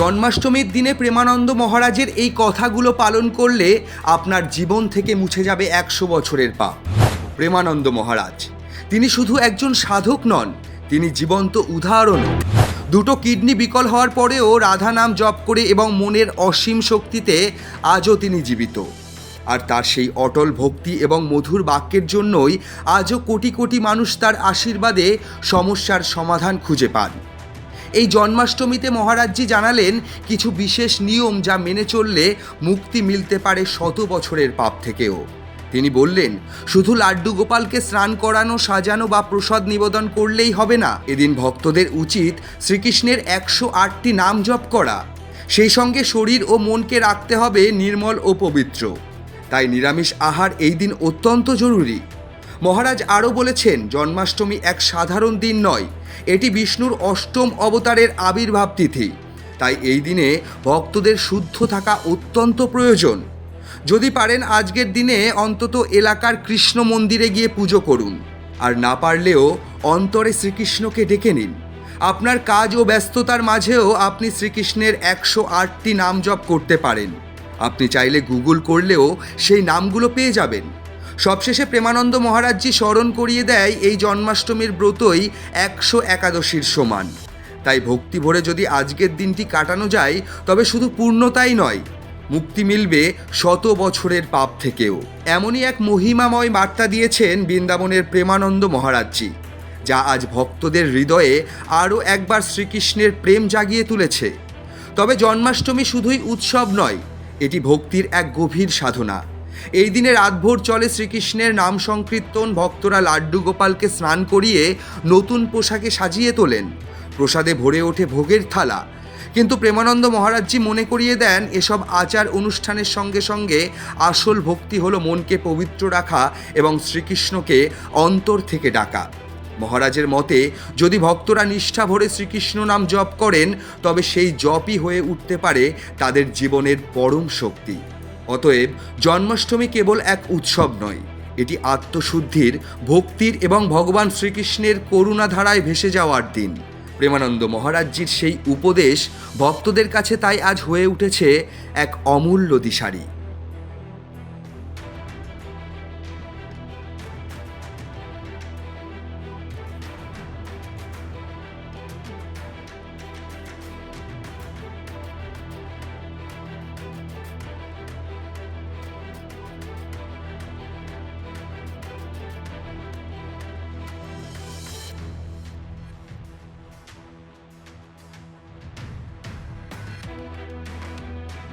জন্মাষ্টমীর দিনে প্রেমানন্দ মহারাজের এই কথাগুলো পালন করলে আপনার জীবন থেকে মুছে যাবে একশো বছরের পাপ। প্রেমানন্দ মহারাজ, তিনি শুধু একজন সাধক নন, তিনি জীবন্ত উদাহরণ দুটো কিডনি বিকল হওয়ার পরেও রাধা নাম জপ করে এবং মনের অসীম শক্তিতে আজও তিনি জীবিত। আর তার সেই অটল ভক্তি এবং মধুর বাক্যের জন্যই আজও কোটি কোটি মানুষ তার আশীর্বাদে সমস্যার সমাধান খুঁজে পান। এই জন্মাষ্টমীতে মহারাজজি জানালেন কিছু বিশেষ নিয়ম যা মেনে চললে মুক্তি মিলতে পারে শত বছরের পাপ থেকেও। তিনি বললেন, শুধু লাড্ডু গোপালকে স্নান করানো, সাজানো বা প্রসাদ নিবেদন করলেই হবে না। এদিন ভক্তদের উচিত শ্রীকৃষ্ণের একশো আটটি নাম জপ করা। সেই সঙ্গে শরীর ও মনকে রাখতে হবে নির্মল ও পবিত্র। তাই নিরামিষ আহার এই দিন অত্যন্ত জরুরি। মহারাজ আরও বলেছেন, জন্মাষ্টমী এক সাধারণ দিন নয়, এটি বিষ্ণুর অষ্টম অবতারের আবির্ভাব তিথি। তাই এই দিনে ভক্তদের শুদ্ধ থাকা অত্যন্ত প্রয়োজন। যদি পারেন আজকের দিনে অন্তত এলাকার কৃষ্ণ মন্দিরে গিয়ে পুজো করুন। আর না পারলেও অন্তরে শ্রীকৃষ্ণকে ডেকে নিন। আপনার কাজ ও ব্যস্ততার মাঝেও আপনি শ্রীকৃষ্ণের একশো আটটি নাম জপ করতে পারেন। আপনি চাইলে গুগল করলেও সেই নামগুলো পেয়ে যাবেন। সবশেষে প্রেমানন্দ মহারাজজি স্মরণ করিয়ে দেয় এই জন্মাষ্টমীর ব্রতই একশো একাদশীর সমান। তাই ভক্তি ভরে যদি আজকের দিনটি কাটানো যায়, তবে শুধু পূর্ণতাই নয়, মুক্তি মিলবে শত বছরের পাপ থেকেও। এমনই এক মহিমাময় বার্তা দিয়েছেন বৃন্দাবনের প্রেমানন্দ মহারাজজি, যা আজ ভক্তদের হৃদয়ে আরও একবার শ্রীকৃষ্ণের প্রেম জাগিয়ে তুলেছে। তবে জন্মাষ্টমী শুধুই উৎসব নয়, এটি ভক্তির এক গভীর সাধনা। এই দিনে রাতভর চলে শ্রীকৃষ্ণের নাম সংকীর্তন, ভক্তরা লাড্ডু গোপালকে স্নান করিয়ে নতুন পোশাকে সাজিয়ে তোলেন। প্রসাদে ভরে ওঠে ভোগের থালা। কিন্তু প্রেমানন্দ মহারাজজি মনে করিয়ে দেন, এসব আচার অনুষ্ঠানের সঙ্গে সঙ্গে আসল ভক্তি হলো মনকে পবিত্র রাখা এবং শ্রীকৃষ্ণকে অন্তর থেকে ডাকা। মহারাজের মতে, যদি ভক্তরা নিষ্ঠা ভরে শ্রীকৃষ্ণ নাম জপ করেন, তবে সেই জপই হয়ে উঠতে পারে তাদের জীবনের পরম শক্তি। অতএব জন্মাষ্টমী কেবল এক উৎসব নয়, এটি আত্মশুদ্ধির, ভক্তির এবং ভগবান শ্রীকৃষ্ণের করুণাধারায় ভেসে যাওয়ার দিন। প্রেমানন্দ মহারাজজির সেই উপদেশ ভক্তদের কাছে তাই আজ হয়ে উঠেছে এক অমূল্য দিশারি।